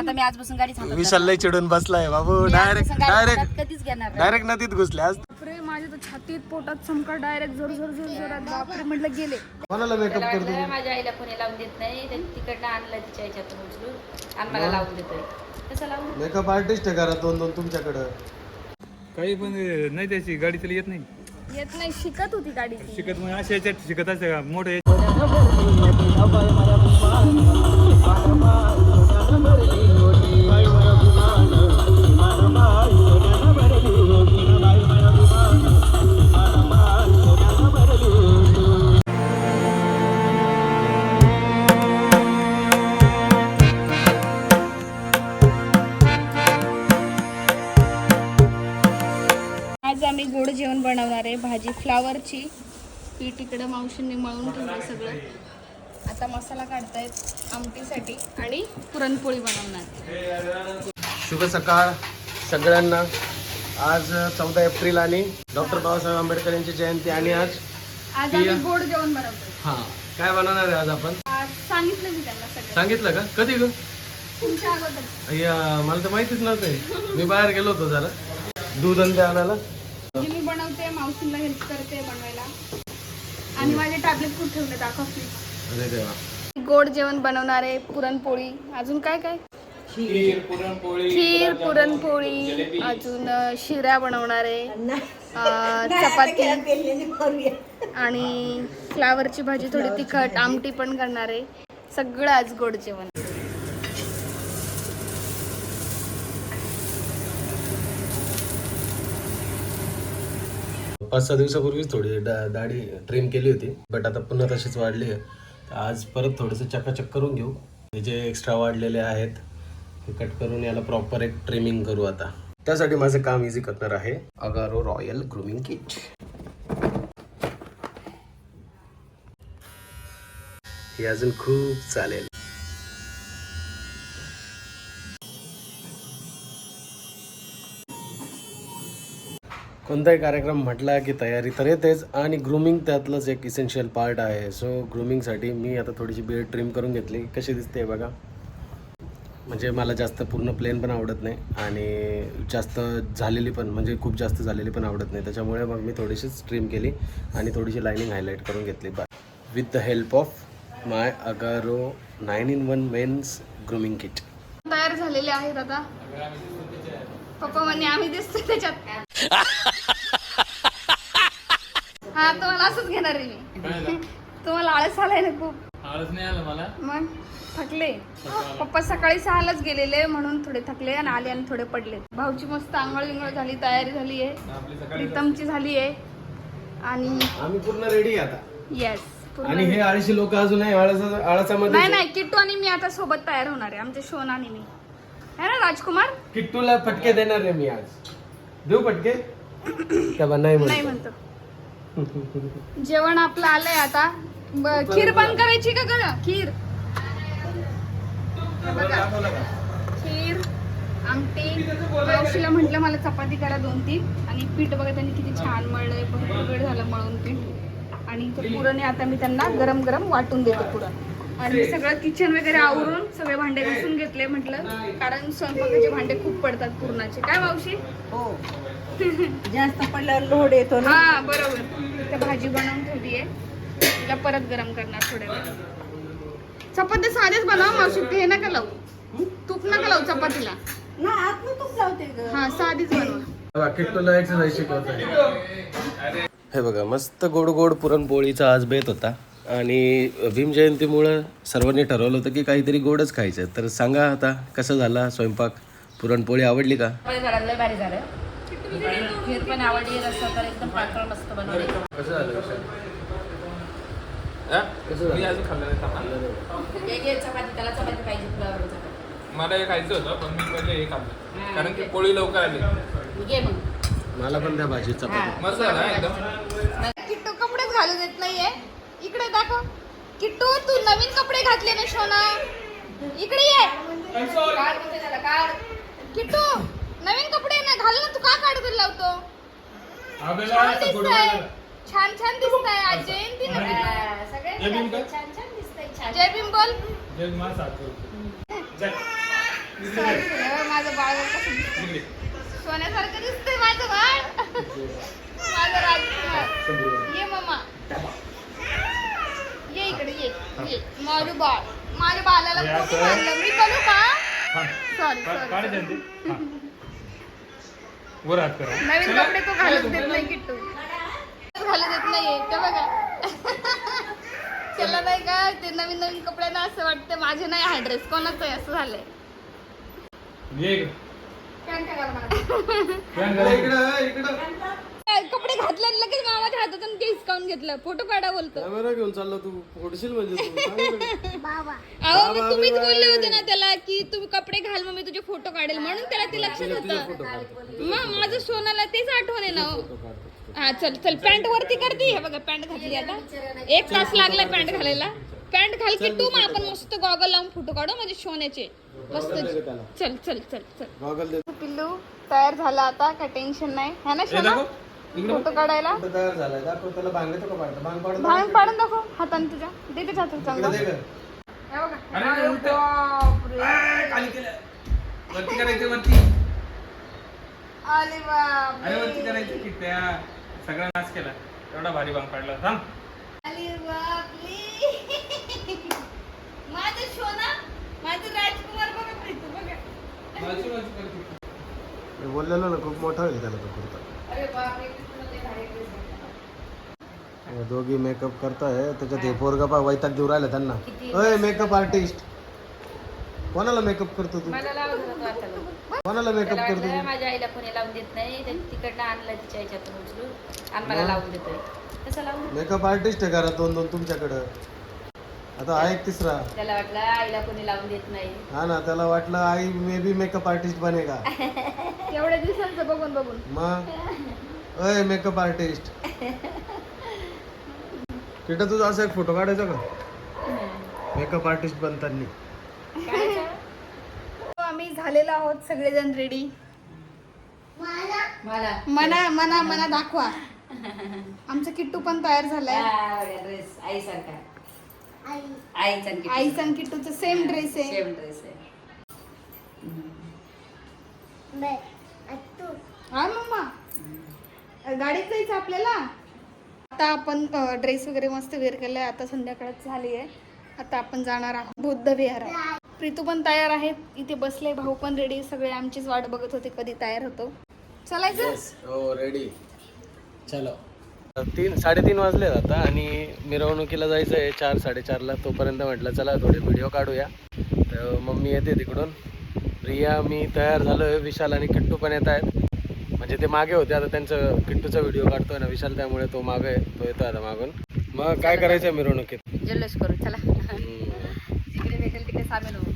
आता मी आजपासून गाडी. विशाल लय चिडून बसलाय बाबू. डायरेक्ट डायरेक्ट कधीच घेणार. डायरेक्ट नदीत घुसले आज. बापरे माझ्या तर छातीत पोटात चमका डायरेक्ट जोर जोर जोर जोरात. बापरे म्हटलं गेले. कोणाला मेकअप करतो माझ्या आईला कोणी लावून देत नाही. तर तिकडनं आणलं तिच्या याच्यातून उचलून. आणि मला लावून देतोय. कसं लावून मेकअप आर्टिस्ट आहे करा दोन दोन तुमच्याकडं. काही पण नाही त्याची. गाडी त्याला येत नाही. येत नाही शिकत होती गाडी. शिकत मग अशा याच्यात शिकत असते का? मोठे फ्लावरची पीठ इकडं मावशींनी मळून ठेवलं सगळं. आता मसाला काढतायत आमटीसाठी आणि पुरणपोळी बनवणार. शुभ सकाळ सगळ्यांना. आज चौदा एप्रिल आणि डॉक्टर बाबासाहेब आंबेडकर यांची जयंती आणि आज आज आम्ही गोड जेवण बनवतोय. हा काय बनवणार आहे आज आपण? आज सांगितलं मी त्यांना सगळं. सांगितलं का? कधी ग? तुमच्या अगोदर. अय्या मला तर माहितीच नव्हतं मी बाहेर गेलो होतो जरा. दूध आणि ते आणायला. मी बनवते मावशीला हेल्प करते बनवायला. आणि माझे टॅबलेट खूप ठेवले दाखव please. अरे देवा. गोड जेवण बनवणार आहे पुरणपोळी. अजून काय काय? खीर पुरणपोळी अजून शिरा बनवणार चपाती. आणि फ्लावरची भाजी थोडी तिखट आमटी पण करणार. आहे सगळं आज गोड जेवण. पाच सहा दिवसापूर्वीच थोडी डा- दाढी ट्रिम केली होती बट आता पुन्हा तशीच वाढली आहे. तर आज परत थोडंसं चकाचक करून घेऊ. हे जे एक्स्ट्रा वाढलेले आहेत हे कट करून याला प्रॉपर एक ट्रिमिंग करू आता. त्यासाठी माझं काम इझी करणार आहे. अगारो रॉयल ग्रूमिंग किट हे अजून खूप चालेल. कोणताही कार्यक्रम म्हटला की तयारी तर येतेच आणि ग्रूमिंग त्यातलंच एक इसेन्शियल पार्ट आहे. सो ग्रूमिंगसाठी मी आता थोडीशी बिअर्ड ट्रिम करून घेतली. कशी दिसते बघा. म्हणजे मला जास्त पूर्ण प्लेन पण आवडत नाही आणि जास्त झालेली पण म्हणजे खूप जास्त झालेली पण आवडत नाही. त्याच्यामुळे मग मी थोडीशीच ट्रिम केली आणि थोडीशी लायनिंग हायलाईट करून घेतली. बा with the help of my Agaro nine in one men's grooming kit तयार झालेले आहेत आता. पप्पा म्हणे आम्ही दिसतो त्याच्यात. हा तुम्हाला असंच घेणार आहे मी. तुम्हाला आळस आलाय ना खूप. आळस नाही आलं मला? मग? थकले. पप्पा सकाळी सहालाच गेलेले म्हणून थोडे थकले आणि आले आणि थोडे पडले. भाऊची मस्त आंघोळ विंगळ झाली तयारी झाली आहे. प्रीतमची झाली आहे. आणि आम्ही पूर्ण रेडी आता. येस आणि हे आळशी लोक अजून आहे आळसा आळसामध्ये नाही नाही किट्टू आणि मी आता सोबत तयार होणार आहे आमचे शोन आणि मी. है ना राजकुमार? किट्टूला फटके देणार आहे मी आज. देऊ फटके? तेव्हा नाही नाही म्हणतो. जेवण आपलं आलंय आता. ब- खीर पण करायची का ग? खीर? हे बघा. खीर आमटी. मावशीला म्हटलं मला चपाती करा दोन तीन. आणि पीठ बघा त्यांनी किती छान मळलंय. भरपूर वेळ झाला मळून पीठ. आणि इथं पुरण आहे आता मी त्यांना गरम गरम वाटून देते पुरण. आणि सगळं किचन वगैरे आवरून सगळे भांडे घासून घेतले म्हटलं. कारण स्वयंपाकाचे भांडे खूप पडतात पुरणाचे. काय मावशी? हो. जास्त पडल्यावर लोड येतो ना? हा बरोबर. त्या भाजी बनवून ठेवली आहे तिला परत गरम करणार थोड्या वेळ. चपाती साधेच बनवा मावशी. हे नका लावू. तूप नका लावू चपातीला. ना आतनं तूप लावते ग. हा साधीच बनवा. हे बघा मस्त गोड गोड पुरणपोळीचा आज बेत होता. आणि भीम जयंतीमुळं सर्वांनी ठरवलं होतं की काहीतरी गोडच खायचं तर सांगा आता कसं झाला स्वयंपाक? पुरणपोळी आवडली का? बरं झालं लय भारी झालं. खीर पण आवडली रस्सा तर एकदम पातळ मस्त बनवले. कसं झालं मी अजून खाल्लं नाही थांबा. घे घे चपाती त्याला चपाती पाहिजे तुला चपाती मला हे खायचं होतं पण मी पहिले हे खाल्लं. कारण की पोळी लवकर आली. घे मग. मला पण त्या भाजी चपाती. मस्त झाला एकदम. किट्टू कपडेच घालू देत नाहीये. इकडे दाखव. किट्टू तू नवीन कपडे घातले ना शोना. इकडे ये. काढ म्हणते त्याला, काढ. किट्टू नवीन कपडे ना घाल ना तू का काढत लावतो? छान दिसतंय. छान छान दिसतंय. आज जयंती ना? छान छान दिसतंय. जय भीम बोल. जय मा माझं बाळ. सोन्यासारखं दिसतंय माझं बाळ. माझं राजकुमार ये मम्मा ये इकडे ये माझं बाळ माझ्या बाळाला कोणी मारलं? मी करू का? सॉरी सॉरी वर हात करा. नवीन कपडे तो घालत देत नाही किट्टू. घालत देत नाही ते बघा. त्याला नाही का ते नवीन नवीन कपड्यांना असं वाटतं माझे नाही हा ड्रेस कोणाचा आहे? असं झालंय. ये इकडं. घाला. काय, कपडे घातले आणि लगेच मामाच्या हातातून ते हिसकावून घेतलं. फोटो काढा बोलतो. कॅमेरा घेऊन चालला तू. फोडशील म्हणजे तू. चांगलं. अहो तुम्हीच बोलले होते ना त्याला की तुम्ही कपडे घाल मग मी तुझे फोटो काढेल. म्हणून त्याला ते लक्षात होतं. मग माझं सोनाला तेच आठवण आहे ना हो. हा चल चल पॅन्ट वरती करते. हे बघा पॅन्ट घातली आता. एक तास लागलाय पॅन्ट घालायला. पॅन्ट घाल की तू मग आपण मस्त गॉगल लावून फोटो काढू म्हणजे सोन्याचे. मस्त. चल चल चल चल. गॉगल दे पिल्लू तयार झाला आता काय टेन्शन नाही? है ना हे सोना? दाखव. फोटो काढायला? कुठं तयार झालाय. दाखव त्याला भांगतो का पाडतं भांग पाडून भांग पाडून दाखव हाताने तुझ्या. दे त्याच्या हातात चांगला. दे गं. हे बघा. अरे, उलटं. खाली केलं. वरती करायचं वरती. अरे बापरे. अरे वरती करायचं की त्या सगळा नाच केला. एवढा भारी बांग पाडला थांब अरे बापरे. माझं सोना माझं राजकुमार बघा प्रीतू बघा. बोललेलो ना खूप मोठा होईल त्याला तो कुर्ता. दोघी मेकअप करताय त्याच्यात हे पोरगा पा वैताग देऊ राहिला त्यांना? अय मेकअप आर्टिस्ट कोणाला मेकअप करतो तू. कोणाला मेकअप करतो तू? माझ्या आईला कोणी लावून देत नाही तिकडनं आणलं तिच्या ह्याच्यातून उचलून. आणि मला लावून देतोय. कसं लावून? मेकअप आर्टिस्ट आहे घरात दोन दोन तुमच्याकडं. आता आहे एक तिसरा. त्याला वाटलं आईला कोणी लावून देत नाही. हा ना त्याला वाटलं आई मे बी मेकअप आर्टिस्ट बनेगा. एवढ्या दिवसांचं बघून बघून. मग? अय मेकअप आर्टिस्ट तिथं तुझा असा एक फोटो काढायचा का? मेकअप आर्टिस्ट बनताना. हो, आम्ही झालेलो आहोत सगळेजण रेडी मला? मना मना मना दाखवा. आमचा किट्टू पण तयार झालाय. ड्रेस आईसारखा. आईचा आणि किट्टूचा सेम ड्रेस आहे. सेम ड्रेस आहे. हा मम्मा. गाडीत जायचं आपल्याला? आता आपण ड्रेस वगैरे मस्त वेअर केलाय. आता संध्याकाळच झाली आहे. आता आपण जाणार आहोत बुद्ध विहारात. प्रीतू पण तयार आहे. इथे बसले भाऊ पण रेडी सगळे आमचीच वाट बघत होते कधी तयार होतो. चलायचं हो रेडी चलो. तीन साडेतीन वाजले आता आणि मिरवणुकीला जायचं आहे चार साडेचारला तोपर्यंत म्हटलं चला थोडे व्हिडिओ काढूया. तर मम्मी येते तिकडून. रिया मी तयार झालो आहे विशाल आणि किट्टू पण येत आहेत. म्हणजे ते मागे होते. आता त्यांचं किट्टूचा व्हिडिओ काढतोय ना विशाल त्यामुळे तो मागे आहे तो येतो आता मागून. मग काय करायचं मिरवणुकीत? जल्लोष करू. चला. भेटेल तिकडे सामील होऊ.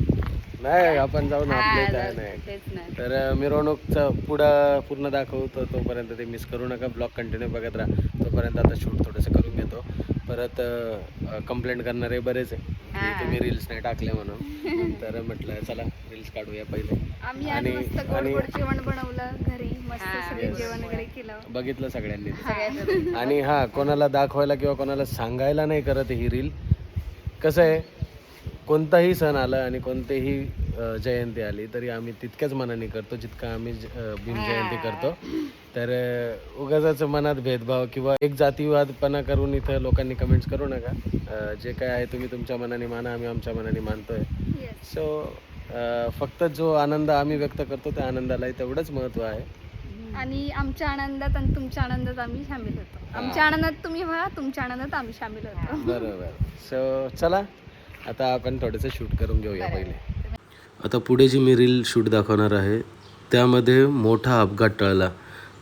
नाही आपण जाऊ ना आपल्या हा, इथं जाऊ. नाही तेच तर मिरवणूकचं पुढं पूर्ण दाखवतो तोपर्यंत ते मिस करू नका. ब्लॉग कंटिन्यू बघत राहा. तोपर्यंत आता शूट थोडंसं करून घेतो. परत कंप्लेंट करणारे बरेच आहे. की. तुम्ही रील्स नाही टाकले म्हणून. तर म्हटलं चला रील्स काढूया पहिले. आम्ही आज आणि- मस्त गोड आणि- गोड जेवण बनवलं घरी. मस्त हा. सगळे Yes. जेवण वगैरे केलं. बघितलं सगळ्यांनी. सगळ्यात आणि हा कोणाला दाखवायला किंवा कोणाला सांगायला नाही करत ही रील कसं आहे? कोणताही सण आला आणि कोणतीही जयंती आली तरी आम्ही तितक्याच मनाने करतो जितका आम्ही भीमजयंती करतो. तर अ, उगाचच मनात भेदभाव किंवा एक जातीवादपणा करून इथं लोकांनी कमेंट्स करू नका. जे काय आहे तुम्ही तुमच्या मनाने माना आम्ही आमच्या मनाने मानतोय. सो फक्त जो आनंद आम्ही व्यक्त करतो त्या आनंदाला तेवढंच महत्त्व आहे. आणि आमच्या आनंदात आणि तुमच्या आनंदात आम्ही सामील होतो. आमच्या आनंदात तुम्ही व्हा तुमच्या आनंदात आम्ही सामील होतो. बरोबर. सो चला. आता आपण थोडंसं शूट करून घेऊया पहिले. आता पुढे जी मी रील शूट दाखवणार आहे त्यामध्ये मोठा अपघात टळला.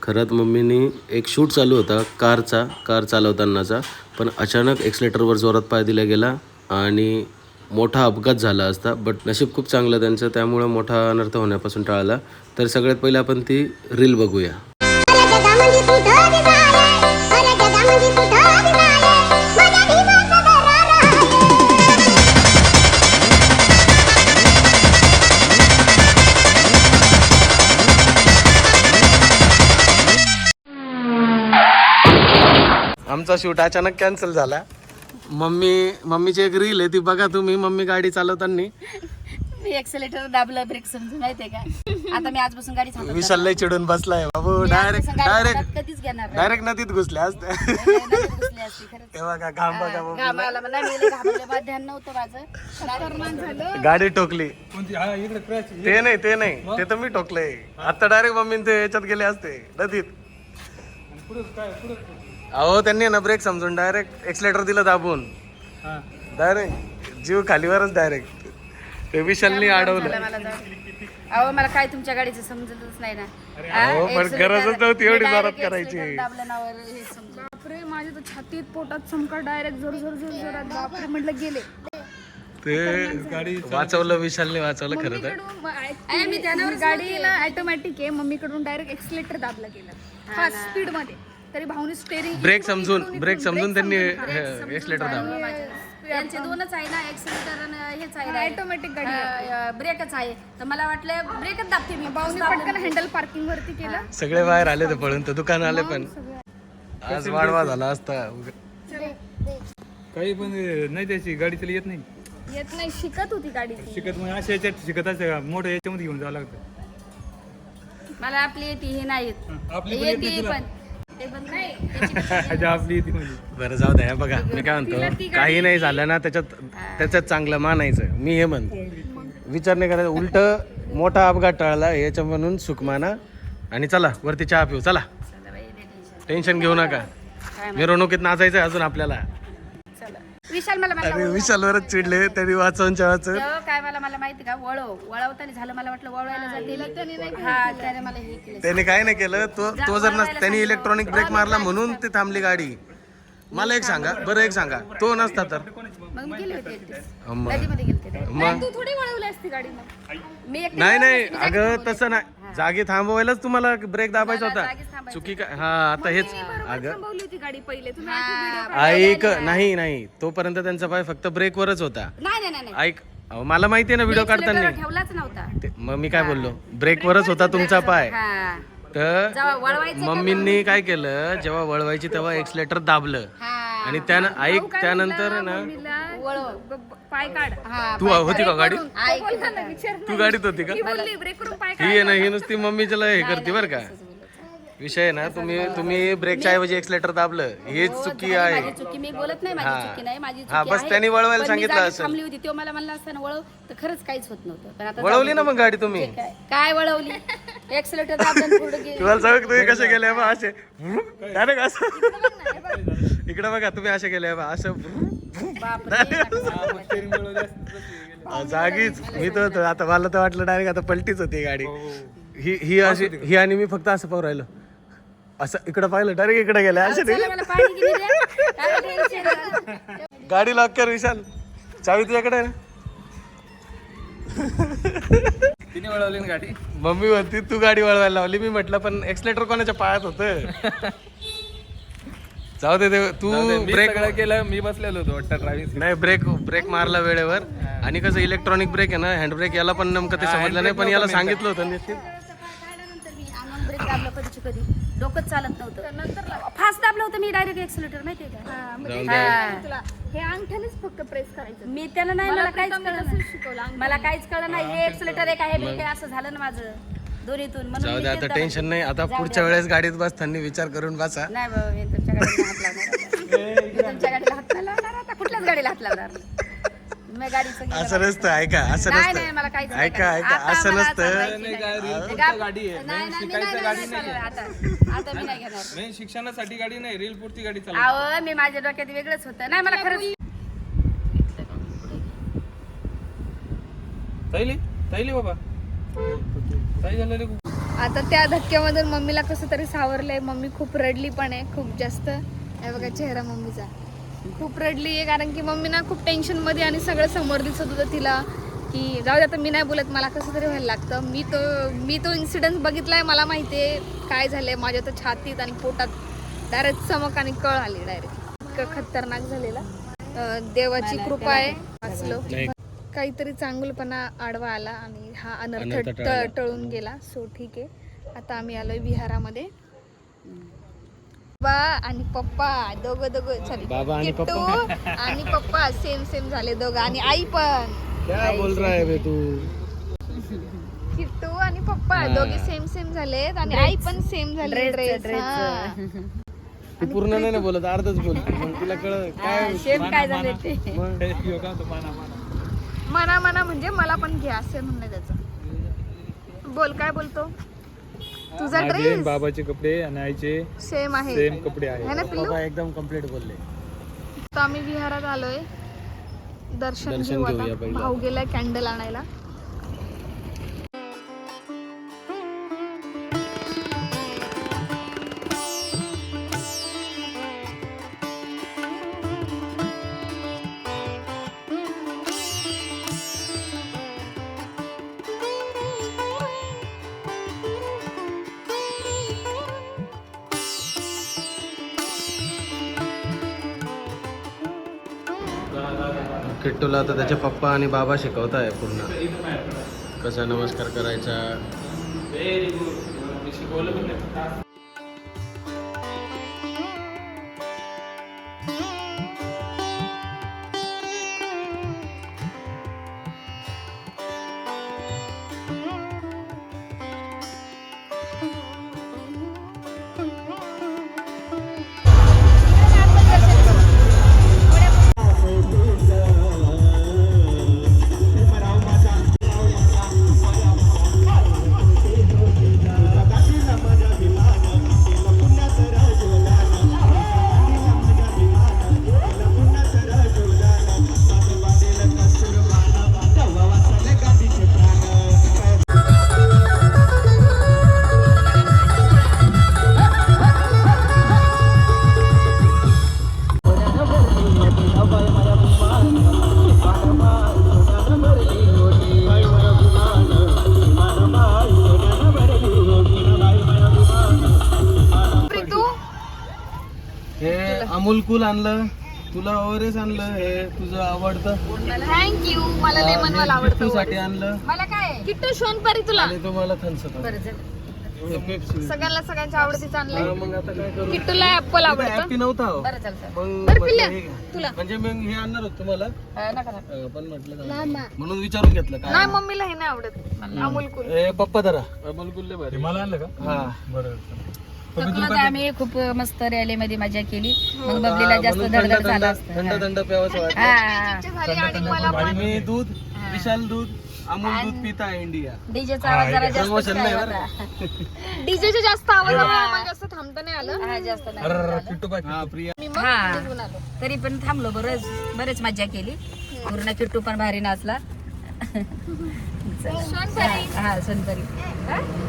खरंच मम्मीनी एक शूट चालू होता कारचा कार चालवतानाचा पण अचानक एक्सलेटरवर जोरात पाय दिला गेला आणि मोठा अपघात झाला असता. बट नशीब खूप चांगलं त्यांचं त्यामुळं मोठा अनर्थ होण्यापासून टाळला. तर सगळ्यात पहिले आपण ती रील बघूया. आमचा शूट अचानक कॅन्सल झाला. मम्मी मम्मीची एक रील आहे ती बघा तुम्ही मम्मी गाडी चालवताना. मी एक्सेलेटर दाबलं ब्रेक समजून माहितीये का? आता मी आजपासून गाडी थांबवणार. विशाल लय चिडून बसलाय बाबू. डायरेक्ट डायरेक्ट कधीच घेणार नाही. डायरेक्ट नदीत घुसले असते नाही, नाही, घुसली असती खरंच. तेव्हा का घाम बघा बाबू. घामाला मला नाही मिळालं, घामाला मला ध्यान नव्हतं माझं. गाडी टोकली. कोणती? हा इकडे क्रॅच ते नाही ते नाही. ते तर मी टोकलंय. आता डायरेक्ट मम्मी ते याच्यात गेले असते नदीत. पुढे काय पुढे? अहो त्यांनी ना ब्रेक समजून डायरेक्ट एक्सलेटर दिलं दाबून. हा. डायरेक्ट जीव खालीवरच डायरेक्ट ते विशालनी अडवलं. झालं मला जाऊ. अहो मला काय तुमच्या गाडीचं समजतच नाही ना. अहो, पण accelerator- गरजच नव्हती एवढी मी जोरात करायची. accelerator दाबलं ना वर, हे समजलं. बापरे माझ्या तर छातीत पोटात चमका डायरेक्ट जोर जोर जोर जोरात. बापरे. म्हटलं गेले. ते वाचवलं विशालने वाचवलं खरं तर. अरे, मी गाडी ना ऑटोमॅटिक आहे. मम्मीकडून डायरेक्ट एक्सिलेटर दाबलं गेलं. फास्ट स्पीडमध्ये. तरी भाऊनी स्टेरिंग ब्रेक समजून ब्रेक समजून त्यांनी एक्सलेटर दाबलं. यांचे दोनच आहे ना एक्सिलेटर आणि हेच आहे ऑटोमॅटिक गाडी ब्रेकच आहे. तर मला वाटलं ब्रेकच दाबते मी. भाऊनी पटकन हँडल पार्किंग वरती केलं. सगळे बाहेर आले तर पळून तर दुकान आले पण. आज वाढवा झाला असता. काही पण नाही त्याची गाडी त्याला येत नाही. येत नाही शिकत होती गाडी ती. शिकत मग अशा याच्यात शिकत असते का? मोठं याच्यामध्ये घेऊन जावं लागतं. मला आपली येते हे नाही येत. आपली पण येत नाही येते तुला? पण. ते आपली म्हणजे बरं जाऊ द्या बघा. मी काय म्हणतो काही नाही झालं ना त्याच्यात त्याच्यात चांगलं मानायचं. मी हे म्हणतो. विचार नाही करायचा. उलट मोठा अपघात टाळला याच्या म्हणून सुख माना आणि चला वरती चहा पिऊ. चला. टेन्शन. घेऊ नका. मिरवणुकीत नाचायचं अजून आपल्याला. विशाल मला मला अरे विशालवरच चिडले त्यांनी वाचवून तेव्हा काय मला मला माहिती का? वळव. वळवताना झालं मला वाटलं वळवायला जातील हा त्याने मला हे केलं. त्याने काय नाही केलं तो तो जर नस त्यांनी इलेक्ट्रॉनिक ब्रेक मारला म्हणून ते थांबली गाडी. मला एक सांगा बरं एक सांगा. तो नसता तर? मग मी गेले होते एकटीच. मग? नदीमध्ये गेलते ते. मग तू थोडी वळवली असती गाडी मग मी एकटी नाही नाही अगं तसं नाही. जागी थांबवायलाच तुम्हाला ब्रेक दाबायचा होता. थांबायचं. चुकी काय हा आता हेच अगं. थांबवली होती गाडी पहिले. तुम्ही. ऐक. नाही नाही. तोपर्यंत त्यांचा पाय फक्त ब्रेकवरच होता. नाही नाही नाही, नाही. ऐक. अहो, मला माहिती आहे ना व्हिडिओ काढताना. ठेवलाच नव्हता. ते- मग मी काय बोललो? ब्रेकवरच होता तुमचा पाय. हा. तर मम्मींनी काय केलं? जेव्हा वळवायची तेव्हा एक्सलेटर दाबलं. हा. आणि त्यानं ऐक त्यानंतर ना वळव. पाय काढ. हा तू होती का गाडी तू गाडीत होती का? ती बोलली ब्रेक करून पाय ही आहे ना ही नुसती मम्मीच्याला हे करते बरं का? विषय आहे ना तुम्ही तुम्ही ब्रेकच्या ऐवजी एक्सलेटर दाबलं हेच चुकी आहे. माझी चुकी मी बोलत नाही माझी चुकी नाही माझी चुकी हा, बस आहे. त्यांनी वळवायला पण मी सांगितलं जागी असेल. थांबली होती तो मला म्हणला असताना वळव. तर खरंच काहीच होत नव्हतं. पण आता वळवली ना मग गाडी तुम्ही? काय काय वळवली? एक्सलेटर दाबलं पुढे गेली. तुम्हाला सांग तुम्ही कसे गेले? बा असे डायरेक्ट असं. इकडे बघा तुम्ही असे गेले बा असं जागीच. मी तर होतो. आता मला तर वाटलं डायरेक्ट आता पलटीच होती गाडी. ही ही. अशी ही आणि मी फक्त असं पाहू राहिलो. असं इकडे पाहिलं डायरेक्ट इकडे गेले असे नाही. गाडी लॉक कर विशाल चावी तुझ्याकडे आहे ना तिने वळवली ना गाडी मम्मी म्हणती तू गाडी वळवायला लावली मी म्हटलं पण एक्सलेटर कोणाच्या पायात होतं जाऊ दे ते- तू मी ब्रेक सगळं केलं मी बसलेलो होतो वाटतं ड्रायव्हिंग नाही ब्रेक ब्रेक मारला वेळेवर आणि कसं इलेक्ट्रॉनिक ब्रेक आहे ना हँड ब्रेक याला पण नेमकं ते समजलं नाही पण याला सांगितलं होतं निश्चित काढल्यानंतर मी अंगण ब्रेक दाबलं कधीची कधी डोकंच चालत नव्हतं. नंतर फास्ट दाबलं होतं मी डायरेक्ट एक्सिलेटर माहितीये का? जाऊन हा. तुला हे अंगठ्यानेच फक्त प्रेस करायचं. मी त्याला नाही मला काहीच प्रीतमने कळलं तसंच नाही. शिकवलं मला काहीच कळलं नाही हे एक्सिलेटर एक आहे ब्रेक आहे असं झालं ना माझं दोन्हीतून. म्हणून जाऊ मी दे तेच आता. टेन्शन नाही. आता पुढच्या वेळेस गाडीत बसताना विचार करून बसा. नाही बाबा मी तुमच्या गाडीला हात लावणार मी तुमच्या गाडीला हात नाही लावणार आता. कुठल्याच गाडीला हात लावणार? मी गाडीचं गेलं असं नसतं ऐका असं नाही नाही मला नसतं काहीच नाही ऐका करायचं. ऐका आता असं मला नसतं. चालवायची नाही नाही. काय रील ते पुरतं गा- गाडी आहे. नाही, मेन नाही, मी शिकायचं नाही, गाडी नाही, नाही आता. आता मी नाही घेणार. मेन शिक्षणासाठी गाडी नाही रील पुरती गाडी चालू अहो मी माझ्या डोक्यात वेगळंच होतं. नाही मला खरंच ताईली ताईली बाबा. ताई झालं रे खूप. आता त्या धक्क्यामधून मम्मीला कसं तरी सावरलंय. मम्मी खूप रडली पण आहे खूप जास्त. हे बघा चेहरा मम्मीचा. खूप रडली आहे कारण की मम्मी ना खूप टेन्शनमध्ये आणि सगळं समोर दिसत होतं तिला की जाऊ दे आता मी नाही बोलत मला कसं तरी व्हायला लागतं. मी तो मी तो इन्सिडेंट बघितलाय मला माहिती आहे काय झालंय. माझ्या तर छातीत आणि पोटात डायरेक्ट चमक आणि कळ आली डायरेक्ट इतकं खतरनाक झालेला. देवाची कृपा आहे वाचलो. काहीतरी चांगलपणा आडवा आला आणि हा अनर्थ. टळून गेला. सो ठीक आहे. आता आम्ही आलोय विहारामध्ये. बा आणि पप्पा दोघं दोघं सॉरी बाबा आणि किट्टू आणि पप्पा सेम सेम झाले दोघं. आणि आई पण. क्या बोल रहा है बे तू? किट्टू आणि पप्पा. दोघे सेम सेम झालेत. आणि आई पण सेम झाली ड्रेस. ती पूर्ण नाही ना बोलत अर्धच बोलते. मग तिला कळ काय शेम काय झाले ते? मग? योगा तो माना माना? मना मना म्हणजे मला पण घ्या असे म्हणणे त्याचं. बोल काय बोलतो? तुझा माझे ड्रेस बाबाचे कपडे आणि आईचे सेम आहे. सेम कपडे है आहे ना पिल्लू? बाबा एकदम कंप्लीट बोलले. तर आम्ही विहारात आलोय. दर्शन दर्शन घेऊ घेऊया आता पहिला. भाऊ गेलाय कॅन्डल आणायला. आता त्याचे पप्पा आणि बाबा शिकवत आहे पूर्ण. कसा नमस्कार करायचा? अमूल कूल आणलं तुला ओरेस आणलं हे तुझं आवडतं. थँक्यू मला लेमन वाला आवडतो साठी आणलं. मला काय? किट्टू शोनपरी तुला. आणि तुम्हाला थन्स सगळ्यांना सगळ्यांच्या आवडतीचं आणलंय. मग आता काय करू? किट्टूला ऍपल आवडतं. हॅपी नव्हता हो. बरं चालतं मग बरं म्हटलं पिल्ल्या, हे घ्या. तुला. म्हणजे मग हे आणणार होत तुम्हाला? अं, नका नका. अं, पण म्हटलं जाऊ दे. म्हणून विचारून घेतलं नाही काय मम्मीला हे नाही आवडत. अमूल कुल. ए पप्पा धरा मला आणलं का? हा. बरं आम्ही खूप मस्त रॅलीमध्ये मजा केली. मग हा, बबलीला जास्त धडधड झालं थंड- थंड प्यावंसं वाटतं. मी दूध विशाल दूध अमूल दूध पिता इंडिया. डीजेचा आवाज जरा जास्त प्रमोशन नाही बरं होता. डीजेच्या जास्त आवाजामुळे आम्हाला जास्त थांबता नाही आलं. हा जास्त नाही अरे किट्टू बाकी हा प्रिया. मी मग हा. निघून आलो. तरी पण थांबलो बरंच बरेच मजा केली. पूर्ण किट्टू पण भारी नाचला. हा सोनपरी?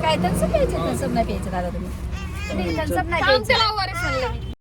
काय तनसप प्यायचं? नाही प्यायचं दादा तुम्ही. तनसप नाही.